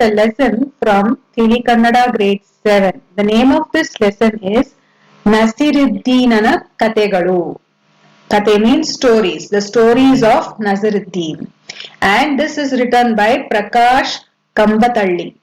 a lesson from Thili Kannada grade 7. The name of this lesson is Nasiruddinana Kategalu. Kate means stories, the stories of Nasiruddin. And this is written by Prakash Kambatalli.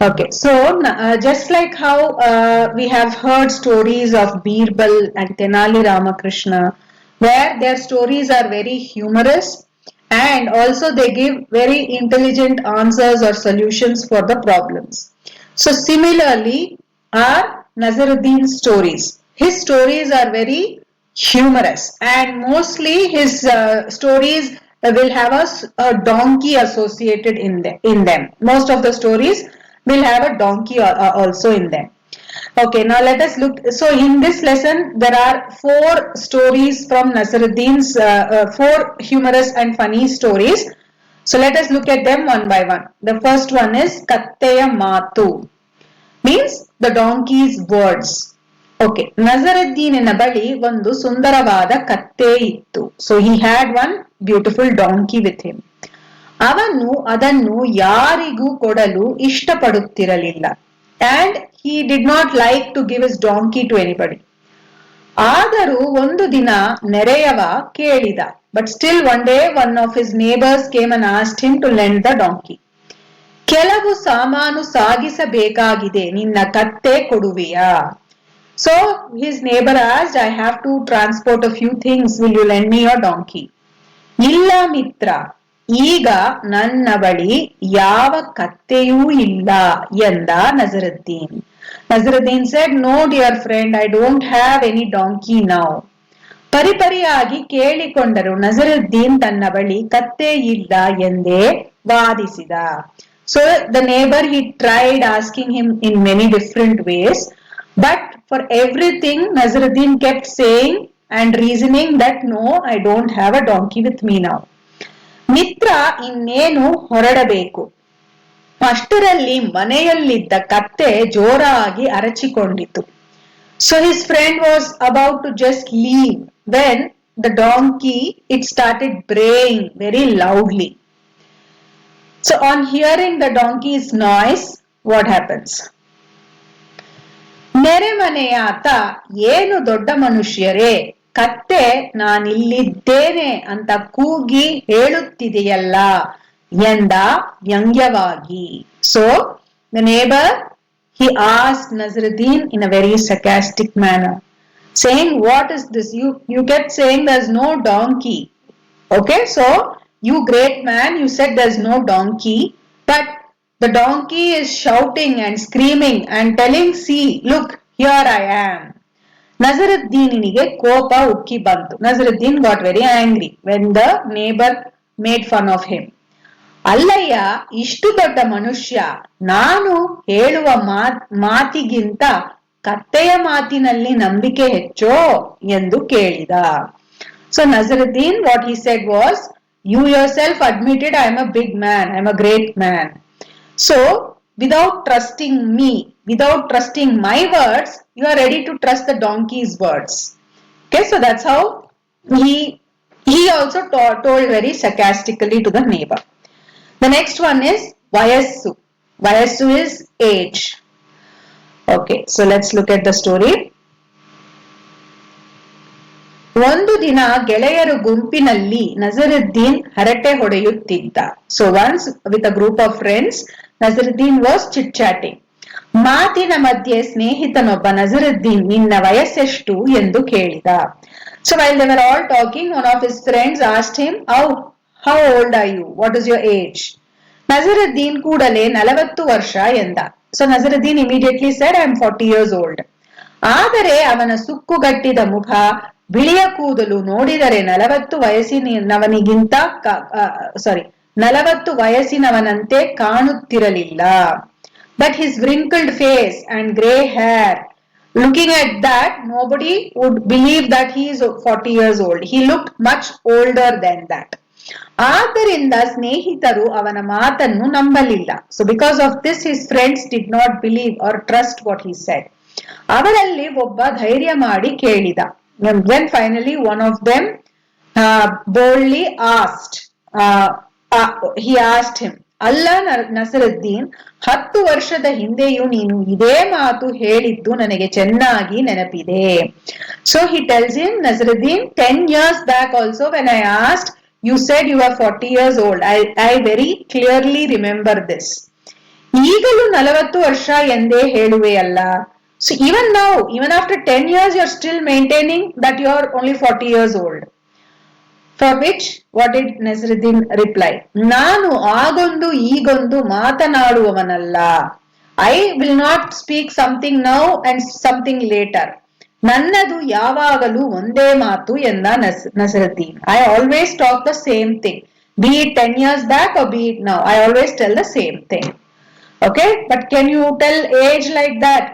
Okay, so uh, just like how uh, we have heard stories of Birbal and Tenali Ramakrishna, where their stories are very humorous and also they give very intelligent answers or solutions for the problems. So similarly are Nazaruddin's stories. His stories are very humorous and mostly his uh, stories will have a, a donkey associated in, the, in them. Most of the stories will have a donkey also in them. Okay, now let us look. So in this lesson, there are four stories from Nasaruddin's, uh, uh, four humorous and funny stories. So let us look at them one by one. The first one is Katteya Matu, means the donkey's words. Okay ನಜರುದ್ದೀನಿನ ಬಳಿ ಒಂದು ಸುಂದರವಾದ ಕತ್ತೆ ಇತ್ತು so he had one beautiful donkey with him ಅವನು ಅದನ್ನು ಯಾರಿಗೂ ಕೊಡಲು ಇಷ್ಟಪಡುತ್ತಿರಲಿಲ್ಲ and he did not like to give his donkey to anybody ಆದರೂ ಒಂದು ದಿನ ನೆರೆಯವ ಕೇಳಿದ but still one day one of his neighbours came and asked him to lend the donkey ಕೆಲವು ಸಾಮಾನು ಸಾಗಿಸಬೇಕಾಗಿದೆ, ನಿನ್ನ ಕತ್ತೆ ಕೊಡುವೆಯಾ? So his neighbour as I have to transport a few things will you lend me your donkey ಇಲ್ಲ ಮಿತ್ರ, ಈಗ ನನ್ನ ಬಳಿ ಯಾವ ಕತ್ತೆಯೂ ಇಲ್ಲ, ಎಂದ Nasruddin. Nasruddin said no dear friend I don't have any donkey now ಪರಿಪರಿಯಾಗಿ ಕೇಳಿಕೊಂಡರು ನಜರುದ್ದೀನ್ ತನ್ನ ಬಳಿ, ಕತ್ತೆ ಇಲ್ಲ ಎಂದೇ ವಾದಿಸಿದ. So the neighbour he tried asking him in many different ways but for everything Nasruddin kept saying and reasoning that no I don't have a donkey with me now ಮಿತ್ರ ಇನ್ನೇನು ಹೊರಡಬೇಕು? ಅಷ್ಟರಲ್ಲಿ ಮನೆಯಲ್ಲಿದ್ದ ಕತ್ತೆ ಜೋರಾಗಿ ಅರಚಿಕೊಂಡಿತು. So his friend was about to just leave when the donkey it started braying very loudly so on hearing the donkey's noise what happens ನೆರೆಮನೆಯಾತ ಏನು ದೊಡ್ಡ ಮನುಷ್ಯರೇ, ಕತ್ತೆ ನಾನಿಲ್ಲಿದ್ದೇನೆ ಅಂತ ಕೂಗಿ ಹೇಳುತ್ತಿದೆಯಲ್ಲ. ಎಂದ ವ್ಯಂಗ್ಯವಾಗಿ so the neighbour he as Nazaruddin in a very sarcastic manner saying what is this you you kept saying thus no donkey okay so you great man you said thus no donkey but the donkey is shouting and screaming and telling see look here i am ನಜರುದ್ದೀನಿಗೆ ಕೋಪ ಉಕ್ಕಿ ಬಂತು Nazaruddin got very angry when the neighbour made fun of him ಅಲ್ಲಯ್ಯ ಇಷ್ಟು ದೊಡ್ಡ ಮನುಷ್ಯ ನಾನು ಹೇಳುವ ಮಾತ್ ಮಾತಿಗಿಂತ ಕತ್ತೆಯ ಮಾತಿನಲ್ಲಿ ನಂಬಿಕೆ ಹೆಚ್ಚೋ ಎಂದು ಕೇಳಿದ. So Nasruddin what he said was you yourself admitted I am a big man I am a great man so without trusting me without trusting my words you are ready to trust the donkey's words Okay, so that's how he he also to- told very sarcastically to the neighbor. The next one is Vayasu. Vayasu is age. Okay, so let's look at the story. ಒಂದು ದಿನ ಗೆಳೆಯರು ಗುಂಪಿನಲ್ಲಿ ನಜರುದ್ದೀನ್ ಹರಟೆ ಹೊಡೆಯುತ್ತಿದ್ದ so once with a group of friends Nasruddin was chit chatting ಮಾತಿನ ಮಧ್ಯೆ ಸ್ನೇಹಿತನೊಬ್ಬ ನಜರುದ್ದೀನ್ ನಿನ್ನ ವಯಸ್ಸೆಷ್ಟು ಎಂದು ಕೇಳಿದ so while they were all talking one of his friends asked him how how old are you what is your age Nasruddin ಕೂಡಲೇ ನಲವತ್ತು ವರ್ಷ ಎಂದ. So Nasruddin immediately said I am forty years old ಆದರೆ ಅವನ ಸುಕ್ಕುಗಟ್ಟಿದ ಮುಖ, ಬಿಳಿಯ ಕೂದಲು ನೋಡಿದರೆ ನಲವತ್ತು ವಯಸ್ಸಿನವನಿಗಿಂತ ಸಾರಿ ನಲವತ್ತು ವಯಸ್ಸಿನವನಂತೆ ಕಾಣುತ್ತಿರಲಿಲ್ಲ. But his wrinkled face and grey hair looking at that nobody would believe that he is forty years old he look much older than that ಆದ್ದರಿಂದ ಸ್ನೇಹಿತರು ಅವನ ಮಾತನ್ನು ನಂಬಲಿಲ್ಲ. So because of this his friends did not believe or trust what he said ಅವರಲ್ಲಿ ಒಬ್ಬ ಧೈರ್ಯ ಮಾಡಿ ಕೇಳಿದ. When finally one of them boldly asked he asked him ಅಲ್ಲ ನಸರುದ್ದೀನ್, ಹತ್ತು ವರ್ಷದ ಹಿಂದೆಯೂ ನೀನು ಇದೇ ಮಾತು ಹೇಳಿದ್ದು ನನಗೆ ಚೆನ್ನಾಗಿ ನೆನಪಿದೆ. So he tells in Nasruddin ten years back also when I asked you said you are forty years old I I very clearly remember this ಈಗಲೂ ನಲವತ್ತು ವರ್ಷ ಎಂದೇ ಹೇಳುವೆಯಲ್ಲ so even now even after ten years you are still maintaining that you are only forty years old for which what did Nazaruddin reply ನಾನು ಆಗೊಂದು ಈಗೊಂದು ಮಾತನಾಡುವವನಲ್ಲ I will not speak something now and something later ನನ್ನದು ಯಾವಾಗಲೂ ಒಂದೇ ಮಾತು ಎಂದ ನಸ್ Nasruddin I always talk the same thing be it ten years back or be it now i always tell the same thing okay but can you tell age like that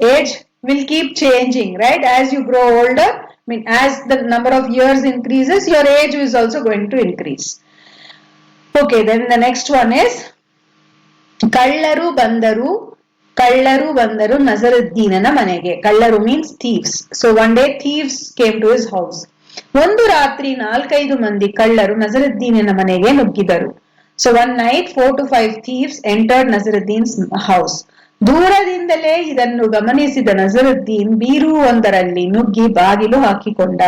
age will keep changing right as you grow older i mean as the number of years increases your age is also going to increase okay then the next one is ಕಳ್ಳರು ಬಂದರು ಕಳ್ಳರು ಬಂದರು ನಜರುದ್ದೀನನ ಮನೆಗೆ. ಕಳ್ಳರು means thieves so one day thieves came to his house ಒಂದು ರಾತ್ರಿ ನಾಲ್ಕೈದು ಮಂದಿ ಕಳ್ಳರು ನಜರುದ್ದೀನನ ಮನೆಗೆ ನುಗ್ಗಿದರು. So one night four to five thieves entered Nasruddin's house ದೂರದಿಂದಲೇ ಇದನ್ನು ಗಮನಿಸಿದ ನಜರುದ್ದೀನ್ ಬೀರು ಒಂದರಲ್ಲಿ ನುಗ್ಗಿ ಬಾಗಿಲು ಹಾಕಿಕೊಂಡ.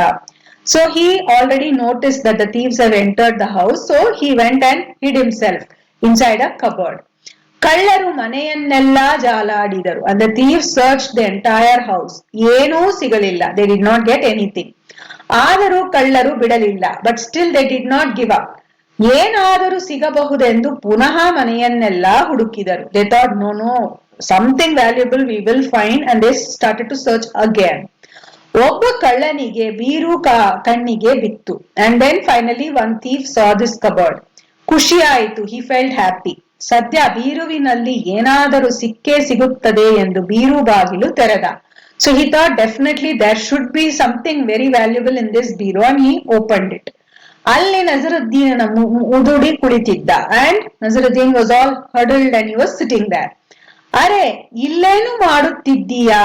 So he already notice that the thieves have entered the house so he went and hid himself inside a cupboard ಕಳ್ಳರು ಮನೆಯನ್ನೆಲ್ಲ ಜಾಲಾಡಿದರು. ಅಂದ್ರೆ thief search the entire house ಏನೂ ಸಿಗಲಿಲ್ಲ. They did not get anything ಆದರೂ ಕಳ್ಳರು ಬಿಡಲಿಲ್ಲ. But still they did not give up ಏನಾದರೂ ಸಿಗಬಹುದೆಂದು ಪುನಃ ಮನೆಯನ್ನೆಲ್ಲ ಹುಡುಕಿದರು. They thought no no something valuable we will find and they started to search again ಒಬ್ಬ ಕಳ್ಳನಿಗೆ ಬೀರು ಕಣ್ಣಿಗೆ ಬಿತ್ತು. And then finally one thief saw this cupboard ಖುಷಿ ಆಯಿತು. ಹಿ ಫೆಲ್ಟ್ ಹ್ಯಾಪಿ ಸದ್ಯ ಬೀರುವಿನಲ್ಲಿ ಏನಾದರೂ ಸಿಕ್ಕೇ ಸಿಗುತ್ತದೆ ಎಂದು ಬೀರು ಬಾಗಿಲು ತೆರೆದ. So he thought definitely there should be something very valuable in this ಬೀರು and he opened it ಅಲ್ಲಿ ನಜರುದ್ದೀನ ಉದುಡಿ ಕುಳಿತಿದ್ದ and Nasruddin was all huddled and you was sitting there ಅರೆ, ಇಲ್ಲೇನು ಮಾಡುತ್ತಿದ್ದೀಯಾ?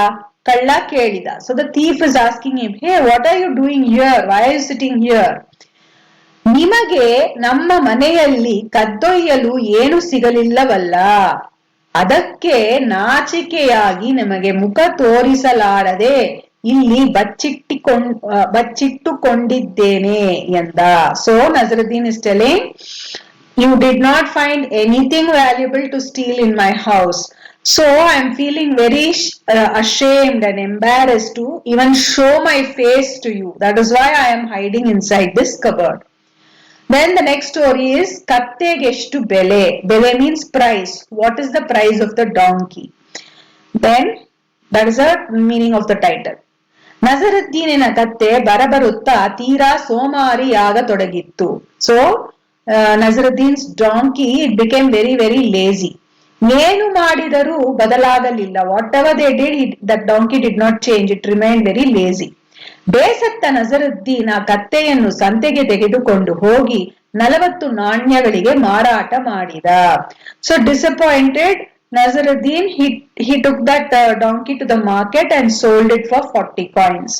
ಕಳ್ಳ ಕೇಳಿದ. So the thief is asking him hey what are you doing here why are you sitting here ನಿಮಗೆ ನಮ್ಮ ಮನೆಯಲ್ಲಿ ಕದ್ದೊಯ್ಯಲು ಏನು ಸಿಗಲಿಲ್ಲವಲ್ಲ ಅದಕ್ಕೆ ನಾಚಿಕೆಯಾಗಿ ನಿಮಗೆ ಮುಖ ತೋರಿಸಲಾರದೆ ಇಲ್ಲಿ ಬಚ್ಚಿಟ್ಟಿಕೊಂಡ್ ಬಚ್ಚಿಟ್ಟುಕೊಂಡಿದ್ದೇನೆ ಎಂದ so Nasruddin is telling you did not find anything valuable to steal in my house. So I feeling very very ashamed ashamed and to to even show my face to you. That is why I am hiding this cupboard. Then the next story is Kattegeshtu Bele. Bele means price. What is the price of the donkey? Then that is the meaning of the title. ನಜರುದ್ದೀನಿನ ಕತ್ತೆ ಬರಬರುತ್ತಾ ತೀರಾ ಸೋಮಾರಿಯಾಗತೊಡಗಿತ್ತು so Nazruddin's donkey it became very very lazy ಏನು ಮಾಡಿದರೂ ಬದಲಾಗಲಿಲ್ಲ whatever they did that donkey did not change it remain very lazy ಬೇಸತ್ತ ನಜರುದ್ದೀನ ಕತ್ತೆಯನ್ನು ಸಂತೆಗೆ ತೆಗೆದುಕೊಂಡು ಹೋಗಿ ನಲವತ್ತು ನಾಣ್ಯಗಳಿಗೆ ಮಾರಾಟ ಮಾಡಿದ. So disappointed Nasruddin he took that uh, donkey to the market and sold it for 40 coins.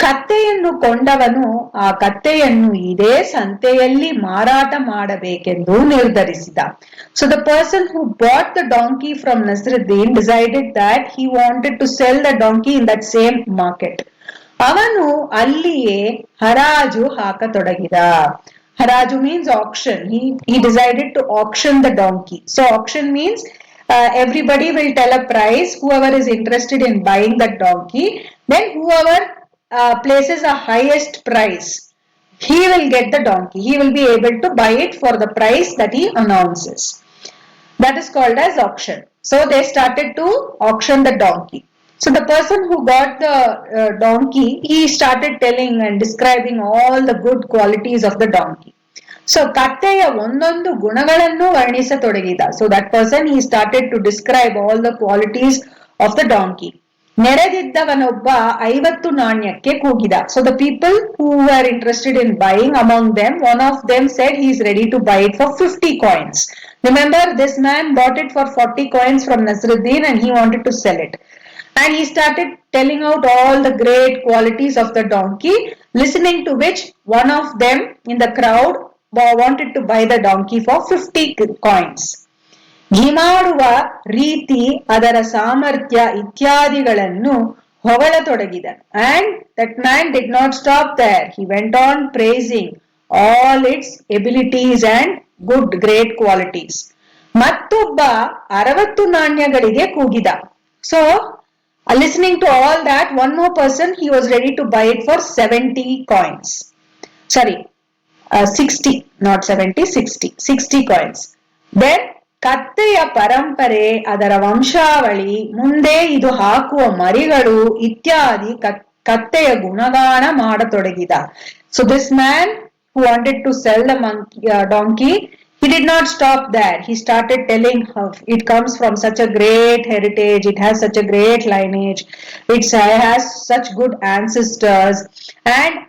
ಕತ್ತೆಯನ್ನು ಕೊಂಡವನು ಆ ಕತ್ತೆಯನ್ನು ಇದೇ ಸಂತೆಯಲ್ಲಿ ಮಾರಾಟ ಮಾಡಬೇಕೆಂದು ನಿರ್ಧರಿಸಿದ. So the person who bought the donkey from Nasruddin decided that he wanted to sell the donkey in that same market ಅವನು ಅಲ್ಲಿಯೇ ಹರಾಜು ಹಾಕತೊಡಗಿದ ಹರಾಜು means auction he he decided to auction the donkey so auction means uh, everybody will tell a price whoever is interested in buying that donkey then whoever uh, places a highest price he will get the donkey he will be able to buy it for the price that he announces that is called as auction so they started to auction the donkey so the person who got the uh, donkey he started telling and describing all the good qualities of the donkey so ಕತ್ತೆಯ ಒಂದೊಂದು ಗುಣಗಳನ್ನು ವರ್ಣಿಸತೊಡಗಿದ so that person he started to describe all the qualities of the donkey ನೆರೆದಿದ್ದವನೊಬ್ಬ ಐವತ್ತು ನಾಣ್ಯಕ್ಕೆ ಕೂಗಿದ so the people who are interested in buying among them one of them said he is ready to buy it for fifty coins remember this man bought it for forty coins from Nasruddin and he wanted to sell it and he started telling out all the great qualities of the donkey listening to which one of them in the crowd wanted to buy the donkey for 50 coins. ಘಿಮಾಡುವ ರೀತಿ ಅದರ ಸಾಮರ್ಥ್ಯ ಇತ್ಯಾದಿಗಳನ್ನು ಹೊಗಳತೊಡಗಿದ and that man did not stop there he went on praising all its abilities and good great qualities ಮತ್ತೊಬ್ಬ ಅರವತ್ತು ನಾಣ್ಯಗಳಿಗೆ ಕೂಗಿದ so listening to all that one more person he was ready to buy it for 70 coins sorry uh, 60 not 70 60 60 coins then ಕತ್ತೆಯ ಪರಂಪರೆ ಅದರ ವಂಶಾವಳಿ ಮುಂದೆ ಇದು ಹಾಕುವ ಮರಿಗಳು ಇತ್ಯಾದಿ ಕತ್ತೆಯ ಗುಣಗಾನ ಮಾಡತೊಡಗಿದ so this man who wanted to sell the monkey donkey he did not stop there. He started telling her, it comes from such a great heritage. It has such a great lineage. It has such good ancestors. And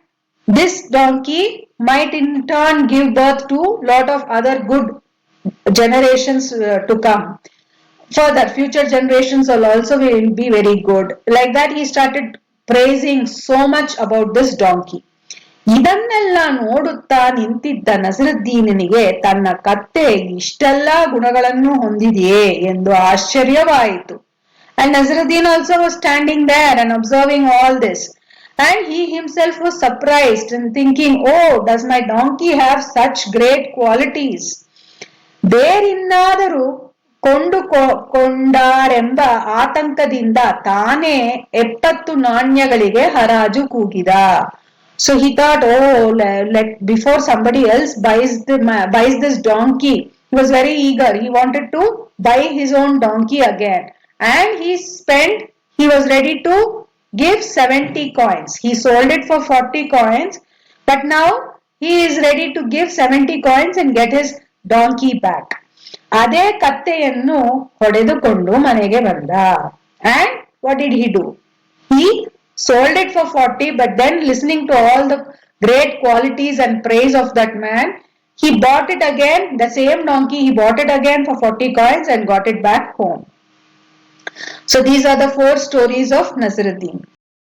this donkey might in turn give birth to lot of other good generations uh, to come. Further future generations will also will be very good. Like that he started praising so much about this donkey ಇದನ್ನೆಲ್ಲ ನೋಡುತ್ತಾ ನಿಂತಿದ್ದ ನಸರುದ್ದೀನಿಗೆ ತನ್ನ ಕತ್ತೆ ಇಷ್ಟೆಲ್ಲ ಗುಣಗಳನ್ನು ಹೊಂದಿದೆಯೇ ಎಂದು ಆಶ್ಚರ್ಯವಾಯಿತು. And Nasruddin also was standing there and observing all this and he himself was surprised and thinking oh does my donkey have such great qualities ಬೇರಿನ್ನಾದರೂ ಕೊಂಡುಕೊಂಡಾರೆಂಬ ಆತಂಕದಿಂದ ತಾನೇ ಎಪ್ಪತ್ತು ನಾಣ್ಯಗಳಿಗೆ ಹರಾಜು ಕೂಗಿದ. So he thought, oh, let before somebody else buys the buys this donkey, he was very eager. He wanted to buy his own donkey again, and he spent. He was ready to give 70 coins. He sold it for 40 coins, but now he is ready to give 70 coins and get his donkey back. ಅದೇ ಕತ್ತೆಯನ್ನು ಹೊಡೆದುಕೊಂಡು ಮನೆಗೆ ಬಂದ and what did he do he sold it for 40 but then listening to all the great qualities and praise of that man he bought it again the same donkey he bought it again for 40 coins and got it back home. So these are the four stories of Nasruddin